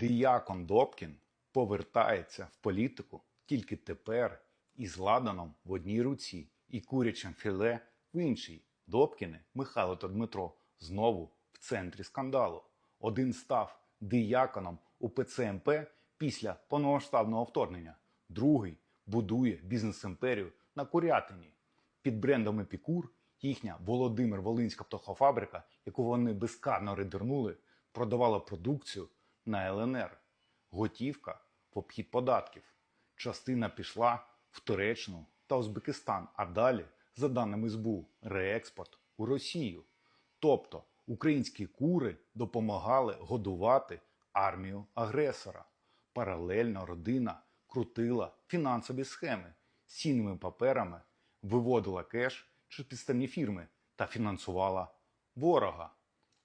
Діякон Добкін повертається в політику тільки тепер із ладаном в одній руці і курячим філе в іншій. Добкіни, Михайло та Дмитро знову в центрі скандалу. Один став дияконом у ПЦМП після повномасштабного вторгнення, другий будує бізнес-імперію на Курятині. Під брендом Епікур їхня Володимир Волинська птахофабрика, яку вони безкарно рейдернули, продавала продукцію на ЛНР. Готівка в обхід податків. Частина пішла в Туреччину та Узбекистан, а далі, за даними СБУ, реекспорт у Росію. Тобто українські кури допомагали годувати армію агресора. Паралельно родина крутила фінансові схеми з цінними паперами, виводила кеш через підставні фірми та фінансувала ворога.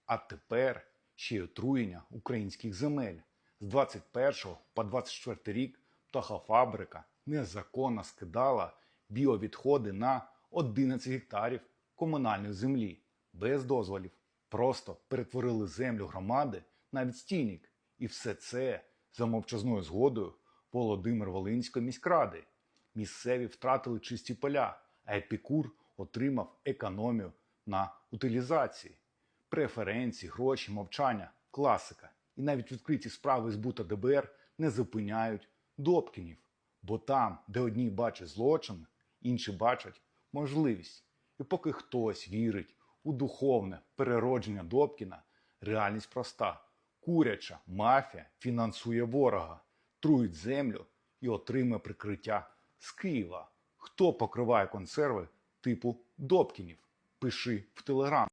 А тепер ще й отруєння українських земель. З 21 по 24 рік птахофабрика незаконно скидала біовідходи на 11 гектарів комунальної землі без дозволів. Просто перетворили землю громади на відстійник. І все це за мовчазною згодою Володимир Волинської міськради. Місцеві втратили чисті поля, а Епікур отримав економію на утилізації. Преференції, гроші, мовчання, класика. І навіть відкриті справи з БУ та ДБР не зупиняють Добкінів. Бо там, де одні бачать злочин, інші бачать можливість. І поки хтось вірить у духовне переродження Добкіна, реальність проста. Куряча мафія фінансує ворога, труїть землю і отримує прикриття з Києва. Хто покриває консерви типу Добкінів? Пиши в телеграм.